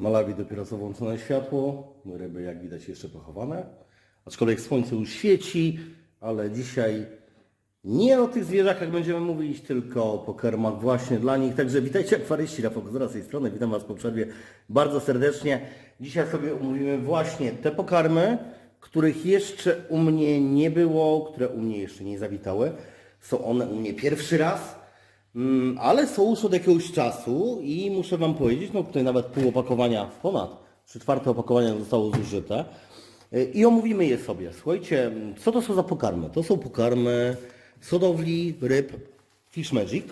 Malawi dopiero co włączone światło, ryby jak widać jeszcze pochowane. Aczkolwiek słońce już świeci, ale dzisiaj nie o tych zwierzakach będziemy mówić, tylko o pokarmach właśnie dla nich. Także witajcie akwaryści, Rafał Kozora z tej strony, witam Was po przerwie bardzo serdecznie. Dzisiaj sobie omówimy właśnie te pokarmy, których jeszcze u mnie nie było, które u mnie jeszcze nie zawitały. Są one u mnie pierwszy raz. Mm, ale są już od jakiegoś czasu i muszę Wam powiedzieć, no tutaj nawet pół opakowania, ponad trzy czwarte opakowania zostało zużyte Y, i omówimy je sobie. Słuchajcie, co to są za pokarmy? To są pokarmy z hodowli ryb Fish Magic.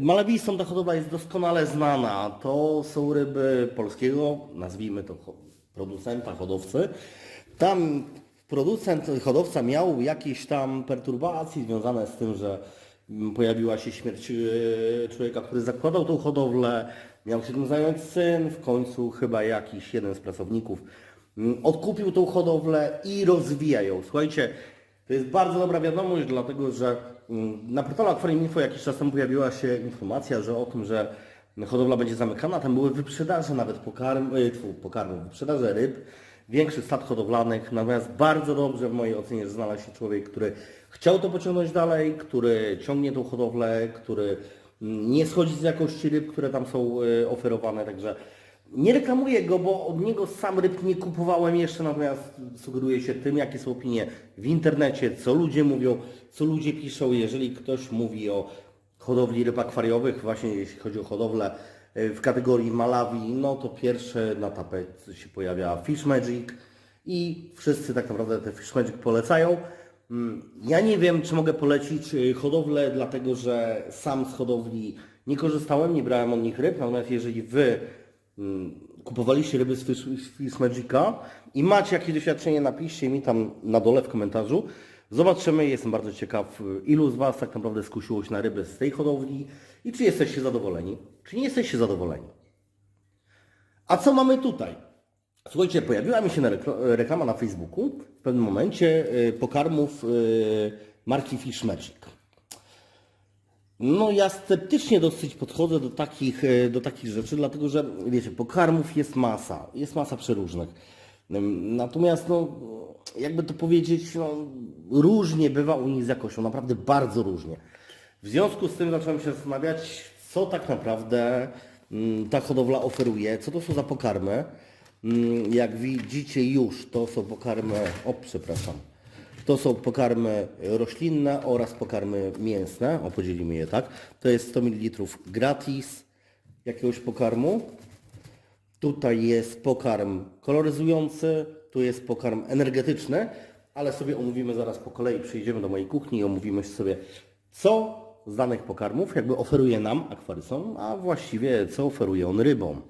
Malawijską ta hodowla jest doskonale znana. To są ryby polskiego, nazwijmy to producenta, hodowcy. Tam producent, hodowca miał jakieś tam perturbacje związane z tym, że pojawiła się śmierć e, człowieka, który zakładał tą hodowlę, miał się tym zająć syn, w końcu chyba jakiś jeden z pracowników mm, odkupił tą hodowlę i rozwija ją. Słuchajcie, to jest bardzo dobra wiadomość, dlatego że mm, na portalu Aquarium Info jakiś czas temu pojawiła się informacja, że o tym, że hodowla będzie zamykana, tam były wyprzedaże nawet pokarm, tfu, pokarmów, wyprzedaże ryb, większych stad hodowlanych, natomiast bardzo dobrze w mojej ocenie, znalazł się człowiek, który chciał to pociągnąć dalej, który ciągnie tą hodowlę, który nie schodzi z jakości ryb, które tam są y, oferowane, także nie reklamuję go, bo od niego sam ryb nie kupowałem jeszcze, natomiast sugeruję się tym, jakie są opinie w internecie, co ludzie mówią, co ludzie piszą. Jeżeli ktoś mówi o hodowli ryb akwariowych, właśnie jeśli chodzi o hodowlę w kategorii Malawi, no to pierwsze na tapecie się pojawia Fish Magic i wszyscy tak naprawdę te Fish Magic polecają. Mm, Ja nie wiem, czy mogę polecić y, hodowlę, dlatego że sam z hodowli nie korzystałem, nie brałem od nich ryb, natomiast jeżeli Wy mm, kupowaliście ryby z Fish Magica i macie jakieś doświadczenie, napiszcie mi tam na dole w komentarzu. Zobaczymy, jestem bardzo ciekaw, y, ilu z Was tak naprawdę skusiło się na ryby z tej hodowli i czy jesteście zadowoleni, czy nie jesteście zadowoleni. A co mamy tutaj? Słuchajcie, pojawiła mi się rekla- reklama na Facebooku w pewnym momencie y, pokarmów y, marki Fish Magic. No ja sceptycznie dosyć podchodzę do takich, do takich rzeczy, dlatego że wiecie, pokarmów jest masa, jest masa przeróżnych. Natomiast no, jakby to powiedzieć, no, różnie bywa u nich z jakością, naprawdę bardzo różnie. W związku z tym zacząłem się zastanawiać, co tak naprawdę mm, ta hodowla oferuje, co to są za pokarmy. Mm, Jak widzicie już, to są pokarmy, o przepraszam, to są pokarmy roślinne oraz pokarmy mięsne. O, podzielimy je tak. To jest 100 ml gratis jakiegoś pokarmu. Tutaj jest pokarm koloryzujący, tu jest pokarm energetyczny, ale sobie omówimy zaraz po kolei. Przejdziemy do mojej kuchni i omówimy sobie, co z danych pokarmów jakby oferuje nam akwarysom, a właściwie co oferuje on rybom.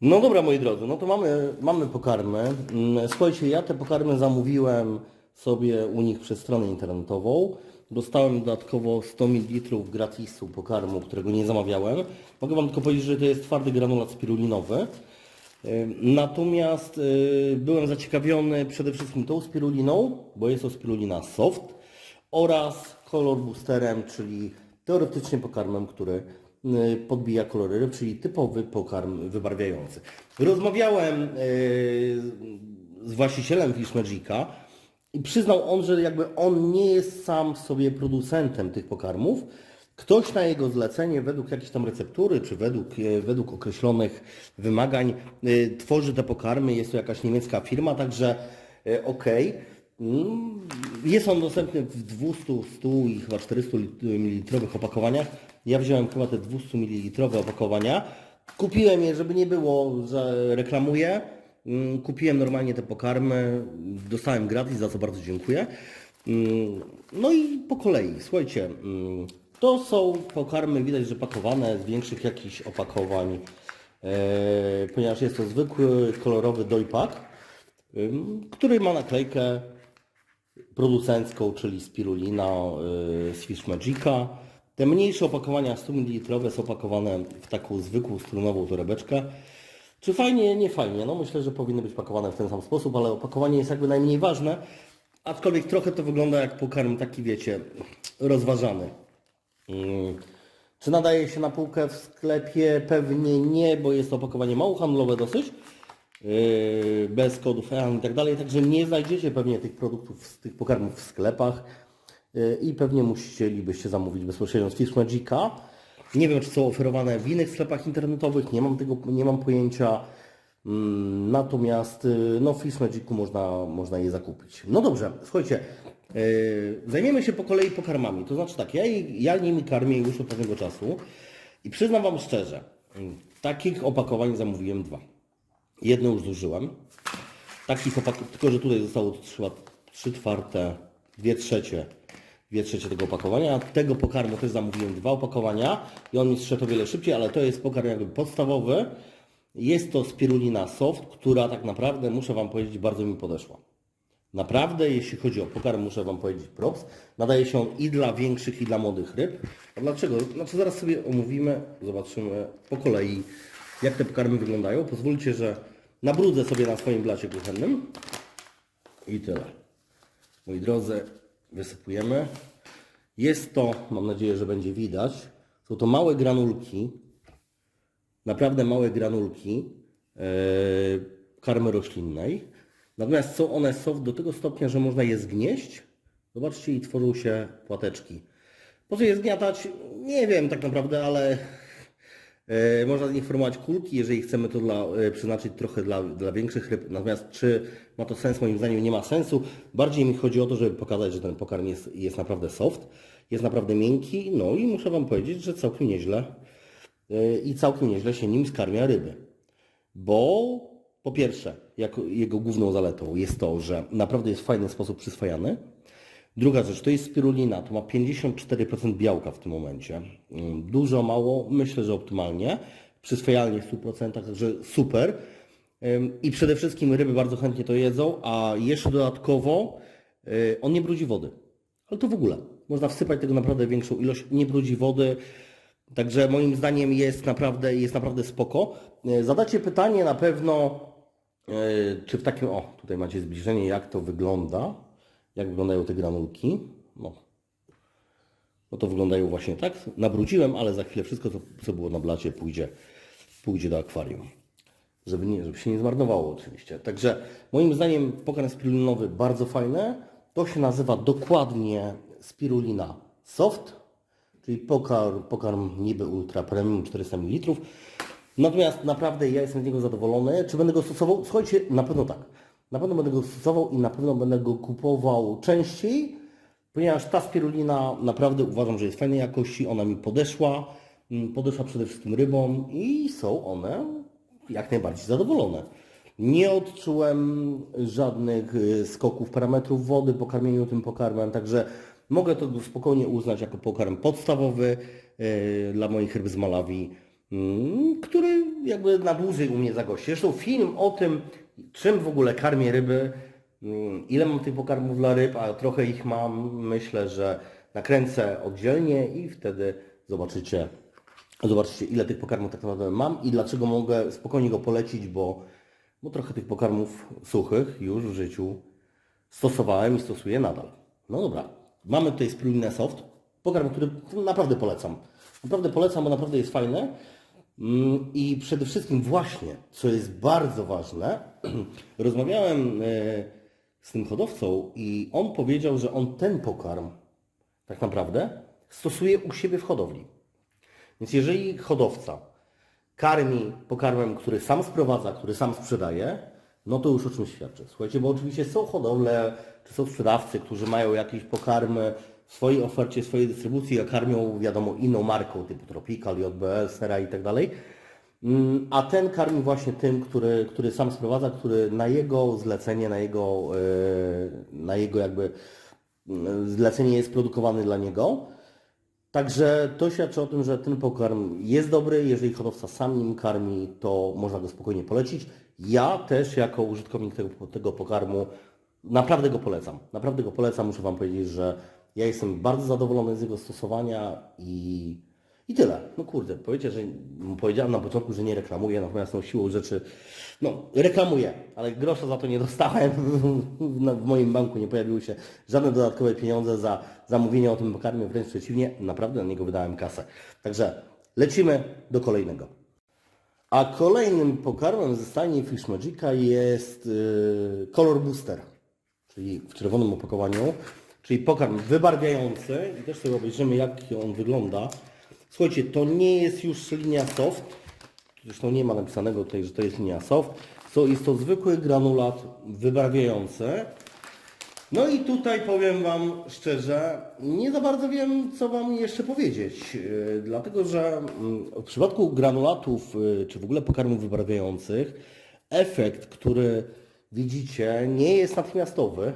No dobra, moi drodzy, no to mamy, mamy pokarmy. Mm, Słuchajcie, ja te pokarmy zamówiłem sobie u nich przez stronę internetową. Dostałem dodatkowo 100 ml gratisu pokarmu, którego nie zamawiałem. Mogę Wam tylko powiedzieć, że to jest twardy granulat spirulinowy. Natomiast y, byłem zaciekawiony przede wszystkim tą spiruliną, bo jest to spirulina soft oraz kolor boosterem, czyli teoretycznie pokarmem, który y, podbija kolory ryb, czyli typowy pokarm wybarwiający. Rozmawiałem y, z właścicielem Fish Magica i przyznał on, że jakby on nie jest sam sobie producentem tych pokarmów. Ktoś na jego zlecenie, według jakiejś tam receptury, czy według, e, według określonych wymagań, y, tworzy te pokarmy. Jest to jakaś niemiecka firma, także e, okej. Mm, Jest on dostępny w 200, 100 i chyba 400 ml opakowaniach. Ja wziąłem chyba te 200 ml opakowania. Kupiłem je, żeby nie było, że reklamuję. Mm, Kupiłem normalnie te pokarmy, dostałem gratis, za co bardzo dziękuję. Mm, No i po kolei, słuchajcie, to są pokarmy, widać, że pakowane z większych jakichś opakowań, e, ponieważ jest to zwykły kolorowy dojpak, który ma naklejkę producencką, czyli spirulina y, z Fish Magica. Te mniejsze opakowania 100 ml są pakowane w taką zwykłą strunową torebeczkę. Czy fajnie? Nie fajnie. No myślę, że powinny być pakowane w ten sam sposób, ale opakowanie jest jakby najmniej ważne. Aczkolwiek trochę to wygląda jak pokarm taki, wiecie, rozważany. Czy nadaje się na półkę w sklepie? Pewnie nie, bo jest to opakowanie mało handlowe dosyć, yy, bez kodów EAN i tak dalej, także nie znajdziecie pewnie tych produktów, z tych pokarmów w sklepach yy, i pewnie musielibyście zamówić bezpośrednio z Fish Magica. Nie wiem, czy są oferowane w innych sklepach internetowych, nie mam tego, nie mam pojęcia. Mm, Natomiast y, no, w Fish Magicu można, można je zakupić. No dobrze, słuchajcie, yy, zajmiemy się po kolei pokarmami. To znaczy tak, ja, ja nimi karmię już od pewnego czasu i przyznam Wam szczerze, mm, takich opakowań zamówiłem dwa. Jedno już zużyłem. Takich opakowań, tylko że tutaj zostało chyba trzy czwarte, dwie trzecie, dwie trzecie tego opakowania. Tego pokarmu też zamówiłem dwa opakowania i on mi zszedł o wiele szybciej, ale to jest pokarm jakby podstawowy. Jest to spirulina soft, która tak naprawdę, muszę Wam powiedzieć, bardzo mi podeszła. Naprawdę, jeśli chodzi o pokarm, muszę Wam powiedzieć props. Nadaje się on i dla większych, i dla młodych ryb. A dlaczego? Znaczy zaraz sobie omówimy, zobaczymy po kolei, jak te pokarmy wyglądają. Pozwólcie, że nabrudzę sobie na swoim blacie kuchennym. I tyle. Moi drodzy, wysypujemy. Jest to, mam nadzieję, że będzie widać, są to małe granulki, naprawdę małe granulki e, karmy roślinnej. Natomiast są one soft do tego stopnia, że można je zgnieść. Zobaczcie i tworzą się płateczki. Po co je zgniatać? Nie wiem tak naprawdę, ale e, można z nich formować kulki, jeżeli chcemy to dla, e, przeznaczyć trochę dla, dla większych ryb. Natomiast czy ma to sens? Moim zdaniem nie ma sensu. Bardziej mi chodzi o to, żeby pokazać, że ten pokarm jest, jest naprawdę soft, jest naprawdę miękki. No i muszę Wam powiedzieć, że całkiem nieźle i całkiem nieźle się nim skarmia ryby. Bo po pierwsze, jako jego główną zaletą jest to, że naprawdę jest w fajny sposób przyswajany. Druga rzecz, to jest spirulina, to ma 54% białka w tym momencie. Mm, Dużo, mało, myślę, że optymalnie. Przyswajalnie w 100%, także super. I przede wszystkim ryby bardzo chętnie to jedzą, a jeszcze dodatkowo y, on nie brudzi wody. Ale to w ogóle. Można wsypać tego naprawdę większą ilość, nie brudzi wody. Także moim zdaniem jest naprawdę, jest naprawdę spoko. E, Zadacie pytanie na pewno, e, czy w takim, o tutaj macie zbliżenie, jak to wygląda, jak wyglądają te granulki. No, no to wyglądają właśnie tak. Nabrudziłem, ale za chwilę wszystko, co, co było na blacie, pójdzie, pójdzie do akwarium. Żeby, nie, żeby się nie zmarnowało oczywiście. Także moim zdaniem pokarm spirulinowy bardzo fajny. To się nazywa dokładnie spirulina soft, czyli pokarm, pokarm niby ultra premium 400 ml. Natomiast naprawdę ja jestem z niego zadowolony. Czy będę go stosował? Słuchajcie, na pewno tak. Na pewno będę go stosował i na pewno będę go kupował częściej, ponieważ ta spirulina naprawdę uważam, że jest fajnej jakości, ona mi podeszła, mm, podeszła przede wszystkim rybom i są one jak najbardziej zadowolone. Nie odczułem żadnych y, skoków parametrów wody po karmieniu tym pokarmem, także mogę to spokojnie uznać jako pokarm podstawowy y, dla moich ryb z Malawi, mm, który jakby na dłużej u mnie zagości. Zresztą film o tym, czym w ogóle karmię ryby, mm, ile mam tych pokarmów dla ryb, a trochę ich mam, myślę, że nakręcę oddzielnie i wtedy zobaczycie, zobaczycie ile tych pokarmów tak naprawdę mam i dlaczego mogę spokojnie go polecić, bo, bo trochę tych pokarmów suchych już w życiu stosowałem i stosuję nadal. No dobra, mamy tutaj spirulinę soft, pokarm, który naprawdę polecam. Naprawdę polecam, bo naprawdę jest fajny. Mm, I przede wszystkim właśnie, co jest bardzo ważne, rozmawiałem e, z tym hodowcą i on powiedział, że on ten pokarm tak naprawdę stosuje u siebie w hodowli. Więc jeżeli hodowca karmi pokarmem, który sam sprowadza, który sam sprzedaje, no to już o czymś świadczy. Słuchajcie, bo oczywiście są hodowle, czy są sprzedawcy, którzy mają jakieś pokarmy w swojej ofercie, w swojej dystrybucji, a karmią, wiadomo, inną marką, typu Tropical, JBL, Sera i tak dalej. Mm, A ten karmi właśnie tym, który, który sam sprowadza, który na jego zlecenie, na jego, e, na jego jakby mm, zlecenie jest produkowany dla niego. Także to świadczy o tym, że ten pokarm jest dobry. Jeżeli hodowca sam nim karmi, to można go spokojnie polecić. Ja też jako użytkownik tego, tego pokarmu naprawdę go polecam. Naprawdę go polecam. Muszę Wam powiedzieć, że ja jestem bardzo zadowolony z jego stosowania i, I tyle. No kurde, powiecie, że powiedziałem na początku, że nie reklamuję, natomiast tą siłą rzeczy, no reklamuję, ale grosza za to nie dostałem. No, w moim banku nie pojawiły się żadne dodatkowe pieniądze za zamówienie o tym pokarmie, wręcz przeciwnie, naprawdę na niego wydałem kasę. Także lecimy do kolejnego. A kolejnym pokarmem ze stajni Fish Magica jest yy, Color Booster, czyli w czerwonym opakowaniu, czyli pokarm wybarwiający i też sobie obejrzymy jak on wygląda. Słuchajcie, to nie jest już linia soft, zresztą nie ma napisanego tutaj, że to jest linia soft, so, jest to zwykły granulat wybarwiający. No i tutaj powiem Wam szczerze, nie za bardzo wiem, co Wam jeszcze powiedzieć, yy, dlatego że mm, w przypadku granulatów, yy, czy w ogóle pokarmów wybarwiających, efekt, który widzicie, nie jest natychmiastowy.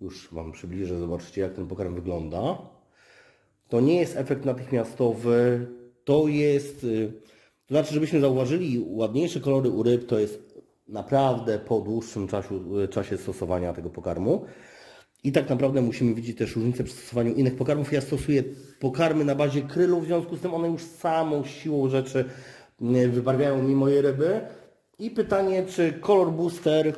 Już Wam przybliżę, zobaczycie jak ten pokarm wygląda. To nie jest efekt natychmiastowy, to jest, yy, to znaczy, żebyśmy zauważyli ładniejsze kolory u ryb, to jest naprawdę po dłuższym czasie, czasie stosowania tego pokarmu. I tak naprawdę musimy widzieć też różnicę przy stosowaniu innych pokarmów. Ja stosuję pokarmy na bazie krylu, w związku z tym one już samą siłą rzeczy y, wybarwiają mi moje ryby. I pytanie, czy Color Booster y,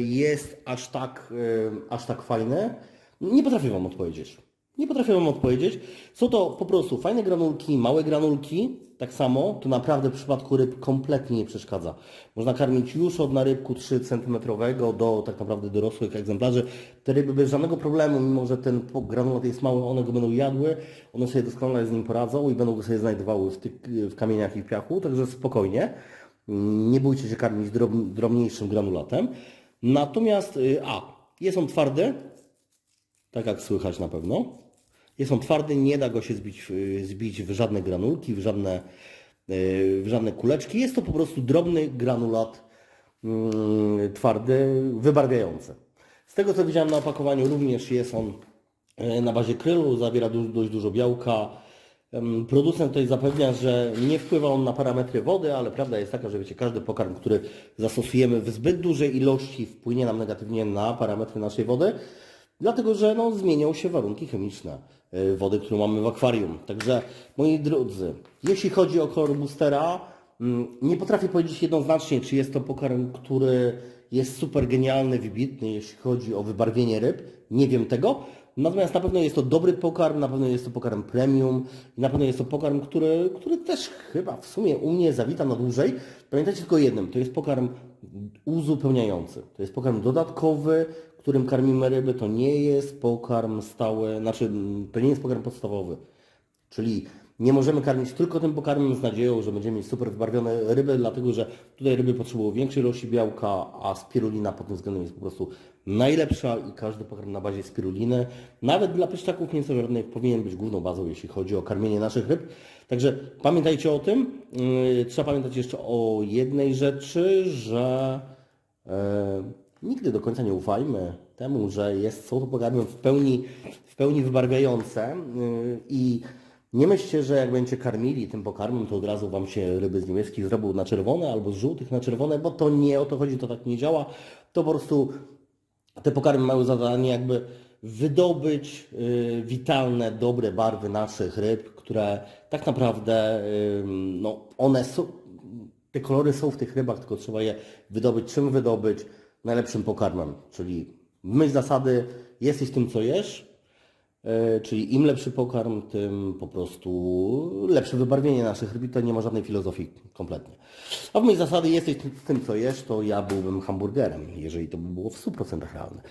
jest aż tak, y, aż tak fajny? Nie potrafię Wam odpowiedzieć. Nie potrafię Wam odpowiedzieć. Są to po prostu fajne granulki, małe granulki. Tak samo, to naprawdę w przypadku ryb kompletnie nie przeszkadza. Można karmić już od narybku 3 cm do tak naprawdę dorosłych egzemplarzy. Te ryby bez żadnego problemu, mimo że ten granulat jest mały, one go będą jadły, one sobie doskonale z nim poradzą i będą go sobie znajdowały w, tych, w kamieniach i w piachu, także spokojnie. Nie bójcie się karmić drob, drobniejszym granulatem. Natomiast, y, a, jest on twardy, tak jak słychać na pewno. Jest on twardy, nie da go się zbić, zbić w żadne granulki, w żadne, yy, w żadne kuleczki. Jest to po prostu drobny granulat mm, twardy, wybarwiający. Z tego co widziałem na opakowaniu również jest on e, na bazie krylu, zawiera dość dużo białka. Producent tutaj zapewnia, że nie wpływa on na parametry wody, ale prawda jest taka, że wiecie, każdy pokarm, który zastosujemy w zbyt dużej ilości wpłynie nam negatywnie na parametry naszej wody. Dlatego, że no, zmienią się warunki chemiczne y, wody, którą mamy w akwarium. Także, moi drodzy, jeśli chodzi o mm, nie potrafię powiedzieć jednoznacznie, czy jest to pokarm, który jest super genialny, wybitny, jeśli chodzi o wybarwienie ryb. Nie wiem tego. Natomiast na pewno jest to dobry pokarm, na pewno jest to pokarm premium i na pewno jest to pokarm, który, który też chyba w sumie u mnie zawita na dłużej. Pamiętajcie tylko o jednym, to jest pokarm uzupełniający. To jest pokarm dodatkowy, którym karmimy ryby. To nie jest pokarm stały, znaczy mm, to nie jest pokarm podstawowy. Czyli nie możemy karmić tylko tym pokarmem z nadzieją, że będziemy mieć super wybarwione ryby, dlatego że tutaj ryby potrzebują większej ilości białka, a spirulina pod tym względem jest po prostu najlepsza i każdy pokarm na bazie spiruliny, nawet dla pyszczaków mięsożernych, powinien być główną bazą, jeśli chodzi o karmienie naszych ryb. Także pamiętajcie o tym. Yy, Trzeba pamiętać jeszcze o jednej rzeczy, że E, nigdy do końca nie ufajmy temu, że jest, są to pokarmy w pełni, w pełni wybarwiające y, i nie myślcie, że jak będziecie karmili tym pokarmem, to od razu Wam się ryby z niebieskich zrobią na czerwone albo z żółtych na czerwone, bo to nie o to chodzi, to tak nie działa. To po prostu te pokarmy mają zadanie jakby wydobyć y, witalne, dobre barwy naszych ryb, które tak naprawdę no, one są, te kolory są w tych rybach, tylko trzeba je wydobyć. Czym wydobyć? Najlepszym pokarmem, czyli myśl zasady jesteś tym, co jesz, czyli im lepszy pokarm, tym po prostu lepsze wybarwienie naszych ryb to nie ma żadnej filozofii kompletnie. A w myśl zasady jesteś tym, co jesz, to ja byłbym hamburgerem, jeżeli to by było w 100% realne.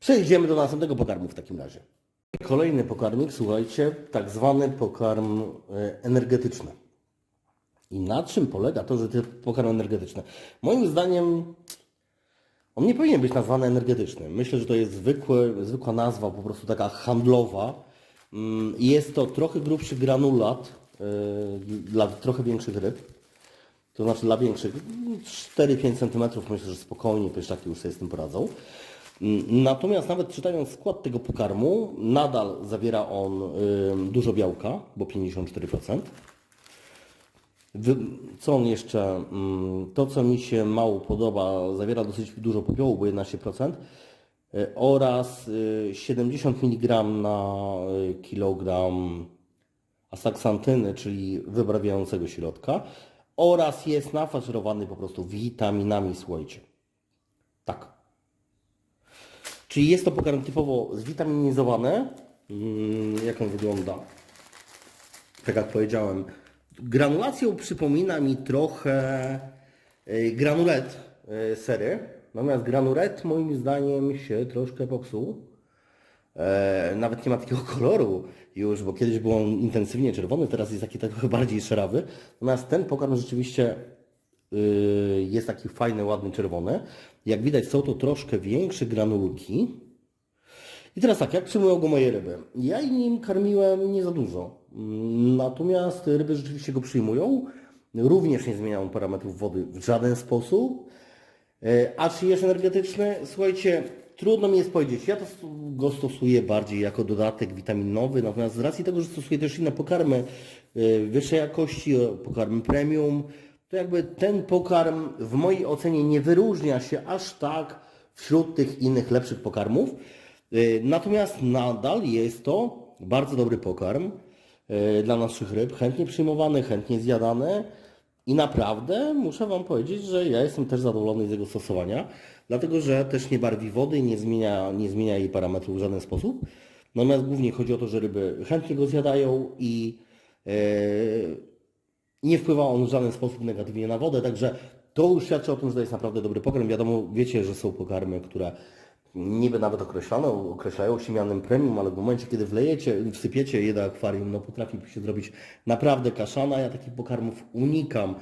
Przejdziemy do następnego pokarmu w takim razie. Kolejny pokarmik, słuchajcie, tak zwany pokarm e, energetyczny. I na czym polega to, że to jest pokarm energetyczny? Moim zdaniem on nie powinien być nazwany energetycznym. Myślę, że to jest zwykły, zwykła nazwa, po prostu taka handlowa. Mm, Jest to trochę grubszy granulat yy, dla trochę większych ryb. To znaczy dla większych 4-5 cm myślę, że spokojnie pyszczaki już sobie z tym poradzą. Mm, Natomiast nawet czytając skład tego pokarmu, nadal zawiera on yy, dużo białka, bo 54%. Co on jeszcze? mm, To, co mi się mało podoba, zawiera dosyć dużo popiołu, bo 11%, y, oraz y, 70 mg na y, kilogram asaksantyny, czyli wybrawiającego środka oraz jest nafaszerowany po prostu witaminami, słuchajcie. Tak. Czyli jest to pokarm typowo zwitaminizowany. Mm, Jak on wygląda? Tak jak powiedziałem, granulacją przypomina mi trochę y, granulet y, sery. Natomiast granulet moim zdaniem się troszkę popsuł. E, nawet nie ma takiego koloru już, bo kiedyś był on intensywnie czerwony, teraz jest taki trochę bardziej szarawy. Natomiast ten pokarm rzeczywiście y, jest taki fajny, ładny, czerwony. Jak widać są to troszkę większe granulki. I teraz tak, jak przyjmują go moje ryby? Ja nim karmiłem nie za dużo. Natomiast ryby rzeczywiście go przyjmują. Również nie zmieniają parametrów wody w żaden sposób. E, A czy jest energetyczny? Słuchajcie, trudno mi jest powiedzieć. Ja to go stosuję bardziej jako dodatek witaminowy, natomiast z racji tego, że stosuję też inne pokarmy e, wyższej jakości, pokarmy premium, to jakby ten pokarm w mojej ocenie nie wyróżnia się aż tak wśród tych innych lepszych pokarmów. E, Natomiast nadal jest to bardzo dobry pokarm dla naszych ryb, chętnie przyjmowany, chętnie zjadany. I naprawdę muszę Wam powiedzieć, że ja jestem też zadowolony z jego stosowania, dlatego że też nie barwi wody, nie zmienia, nie zmienia jej parametrów w żaden sposób. Natomiast głównie chodzi o to, że ryby chętnie go zjadają i e, nie wpływa on w żaden sposób negatywnie na wodę, także to już świadczy o tym, że to jest naprawdę dobry pokarm. Wiadomo, wiecie, że są pokarmy, które niby nawet określane, określają się mianem premium, ale w momencie, kiedy wlejecie, wsypiecie je do akwarium, no potrafi się zrobić naprawdę kaszana. Ja takich pokarmów unikam.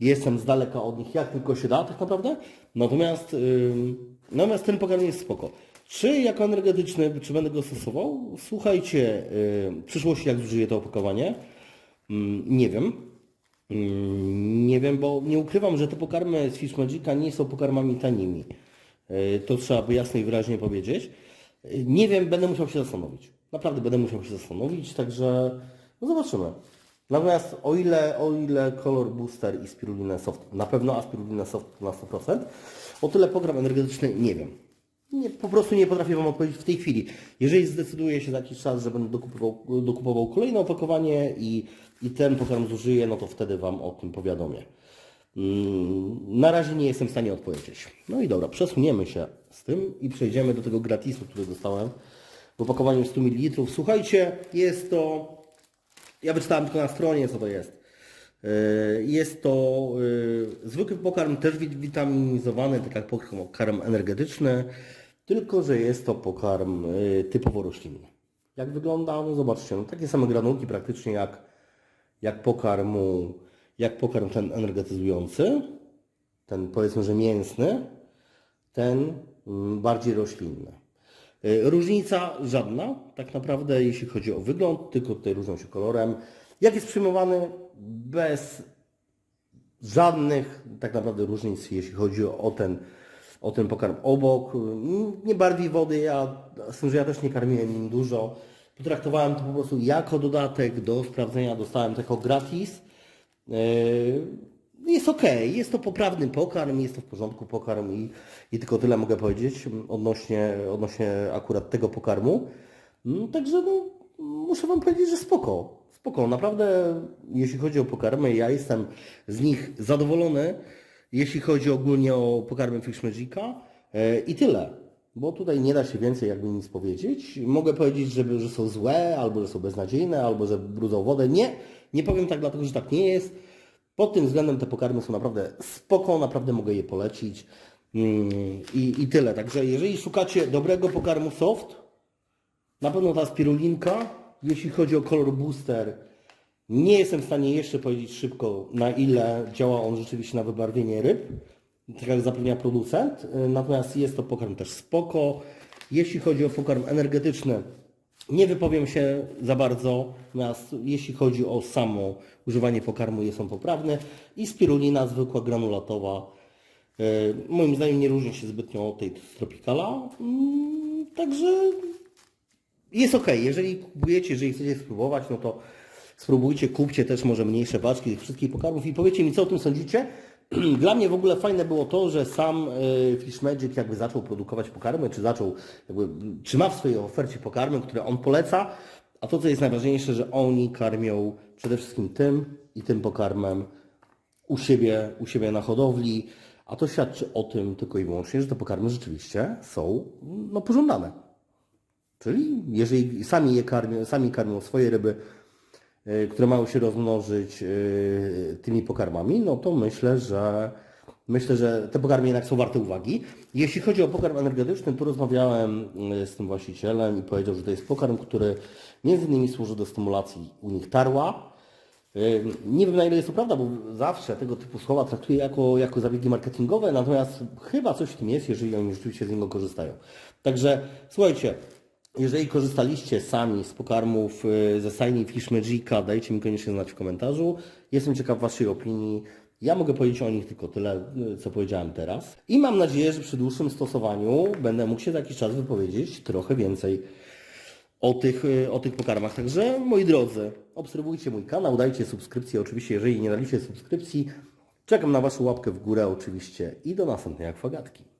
Jestem z daleka od nich, jak tylko się da tak naprawdę. Natomiast, ym, natomiast ten pokarm jest spoko. Czy jako energetyczny, czy będę go stosował? Słuchajcie, yy, w przyszłości jak zużyję to opakowanie? Mm, nie wiem. Mm, Nie wiem, bo nie ukrywam, że te pokarmy z Fish Magica nie są pokarmami tanimi. E, To trzeba by jasno i wyraźnie powiedzieć. Nie wiem, będę musiał się zastanowić. Naprawdę będę musiał się zastanowić, także no zobaczymy. Natomiast o ile, o ile Color Booster i Spirulina Soft, na pewno a Soft na 100%, o tyle program energetyczny nie wiem. Nie, po prostu nie potrafię Wam odpowiedzieć w tej chwili. Jeżeli zdecyduję się za jakiś czas, że będę dokupował, dokupował kolejne opakowanie i, i ten pokarm zużyję, no to wtedy Wam o tym powiadomię. Mm, Na razie nie jestem w stanie odpowiedzieć. No i dobra, przesuniemy się z tym i przejdziemy do tego gratisu, który dostałem w opakowaniu 100 ml. Słuchajcie, jest to... Ja wyczytałem tylko na stronie, co to jest. Yy, Jest to yy, zwykły pokarm, też wit- witaminizowany, tak jak pokarm energetyczny, tylko że jest to pokarm yy, typowo roślinny. Jak wygląda? No zobaczcie, no takie same granulki praktycznie jak, jak pokarmu, jak pokarm ten energetyzujący, ten powiedzmy, że mięsny, ten mm, bardziej roślinny. Y, Różnica żadna, tak naprawdę, jeśli chodzi o wygląd, tylko tutaj różnią się kolorem. Jak jest przyjmowany bez żadnych tak naprawdę różnic, jeśli chodzi o ten, o ten pokarm obok. Mm, Nie barwi wody, ja, z tym, że ja też nie karmiłem nim dużo. Potraktowałem to po prostu jako dodatek do sprawdzenia, dostałem tego gratis. Yy, Jest ok, jest to poprawny pokarm, jest to w porządku pokarm i, i tylko tyle mogę powiedzieć odnośnie, odnośnie akurat tego pokarmu. Mm, Także no, muszę Wam powiedzieć, że spoko. Spoko, naprawdę jeśli chodzi o pokarmy, ja jestem z nich zadowolony, jeśli chodzi ogólnie o pokarmy Fish e, i tyle. Bo tutaj nie da się więcej jakby nic powiedzieć. Mogę powiedzieć, że, że są złe, albo że są beznadziejne, albo że brudzą wodę. Nie, nie powiem tak dlatego, że tak nie jest. Pod tym względem te pokarmy są naprawdę spoko, naprawdę mogę je polecić. Mm, I, I tyle. Także jeżeli szukacie dobrego pokarmu soft, na pewno ta spirulinka, jeśli chodzi o kolor booster, nie jestem w stanie jeszcze powiedzieć szybko, na ile działa on rzeczywiście na wybarwienie ryb, tak jak zapewnia producent. Natomiast jest to pokarm też spoko. Jeśli chodzi o pokarm energetyczny, nie wypowiem się za bardzo, natomiast jeśli chodzi o samo używanie pokarmu, jest on poprawny. I spirulina zwykła granulatowa, y, moim zdaniem nie różni się zbytnio od tej z Tropicala. Mm, Także jest ok, jeżeli kupujecie, jeżeli chcecie spróbować, no to spróbujcie, kupcie też może mniejsze paczki tych wszystkich pokarmów i powiedzcie mi, co o tym sądzicie. Dla mnie w ogóle fajne było to, że sam y, Fish Magic jakby zaczął produkować pokarmy, czy zaczął, jakby, czy ma w swojej ofercie pokarmy, które on poleca, A to, co jest najważniejsze, że oni karmią przede wszystkim tym i tym pokarmem u siebie, u siebie na hodowli, a to świadczy o tym tylko i wyłącznie, że te pokarmy rzeczywiście są no, pożądane. Czyli jeżeli sami je karmią, sami karmią swoje ryby, które mają się rozmnożyć y, tymi pokarmami, no to myślę, że myślę, że te pokarmy jednak są warte uwagi. Jeśli chodzi o pokarm energetyczny, tu rozmawiałem y, z tym właścicielem i powiedział, że to jest pokarm, który między innymi służy do stymulacji u nich tarła. Nie wiem na ile jest to prawda, bo zawsze tego typu słowa traktuję jako, jako zabiegi marketingowe, natomiast chyba coś w tym jest, jeżeli oni rzeczywiście z niego korzystają. Także słuchajcie, jeżeli korzystaliście sami z pokarmów y, ze stajni Fish Magica, dajcie mi koniecznie znać w komentarzu. Jestem ciekaw Waszej opinii. Ja mogę powiedzieć o nich tylko tyle, y, co powiedziałem teraz. I mam nadzieję, że przy dłuższym stosowaniu będę mógł się za jakiś czas wypowiedzieć trochę więcej o tych, y, o tych pokarmach. Także moi drodzy, obserwujcie mój kanał, dajcie subskrypcję. Oczywiście, jeżeli nie daliście subskrypcji, czekam na Waszą łapkę w górę oczywiście i do następnej akwagatki.